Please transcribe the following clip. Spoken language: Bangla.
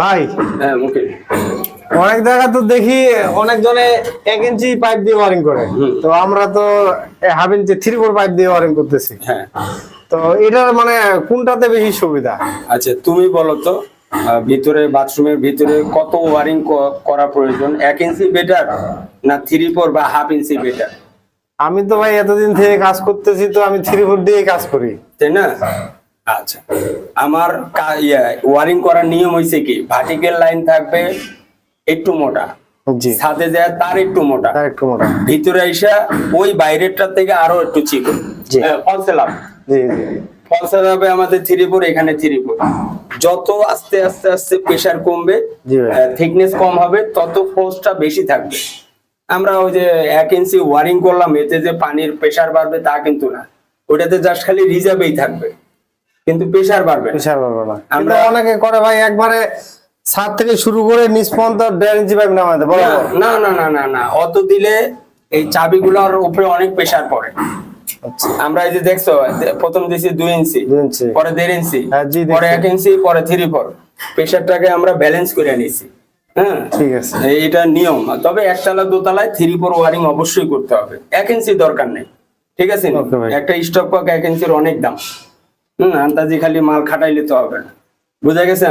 ভাই হ্যাঁ অনেক জায়গা তো দেখি অনেক জনে এক ইঞ্চি পাইপ দিয়ে ওয়ারিং করে। তো আমরা তো half inch three four pipe দিয়ে ওয়ারিং করতেছি। হ্যাঁ। তো এটার মানে কোনটাতে বেশি সুবিধা? আচ্ছা তুমি বলো তো ভিতরে বাথরুমের ভিতরে কত ওয়ারিং করা প্রয়োজন? এক ইঞ্চি বেটার না থ্রি ফোর বা হাফ ইঞ্চি বেটার আমি তো ভাই এতদিন থেকে কাজ করতেছি তো আমি থ্রি ফোর দিয়ে কাজ করি। তাই না? আচ্ছা। আমার ওয়ারিং করার নিয়ম হয়েছে কি ভার্টিক্যাল লাইন থাকবে একটু মোটা। যায় তার একটু মোটা। তার একটু মোটা। ভিতরে ওই থেকে আরও একটু চিকন। জি। ফলসেলাম জি জি। ফলসেল হবে আমাদের থ্রি এখানে যত আস্তে আস্তে আস্তে প্রেশার কমবে থিকনেস কম হবে তত ফোর্সটা বেশি থাকবে। আমরা ওই যে এক ইঞ্চি ওয়ারিং করলাম এতে যে পানির প্রেশার বাড়বে তা কিন্তু না। ওটাতে জাস্ট খালি রিজার্ভেই থাকবে। কিন্তু প্রেশার বাড়বে। প্রেশার বাড়বে না। আমরা অনেকে করে ভাই একবারে ছাদ থেকে শুরু করে নিচ পর্যন্ত দেড় ইঞ্চি পাইপ নামাতে বলো না না না না না অত দিলে এই চাবিগুলোর উপরে অনেক প্রেশার পড়ে। আচ্ছা। আমরা এই যে দেখছ প্রথম দিয়েছি দুই ইঞ্চি পরে দেড় ইঞ্চি হ্যাঁ, পরে এক ইঞ্চি পরে থ্রি ফোর প্রেশারটাকে আমরা ব্যালেন্স করে নিয়েছি। হ্যাঁ? ঠিক আছে। এইটা নিয়ম। তবে একতলা দোতলায় থ্রি ফোর ওয়ারিং অবশ্যই করতে হবে। এক ইঞ্চি দরকার নেই। ঠিক আছে। একটা স্টক পাক এক ইঞ্চির অনেক দাম। হম আন্দাজি খালি মাল খাটাইলে তো হবে না। বুঝা গেছে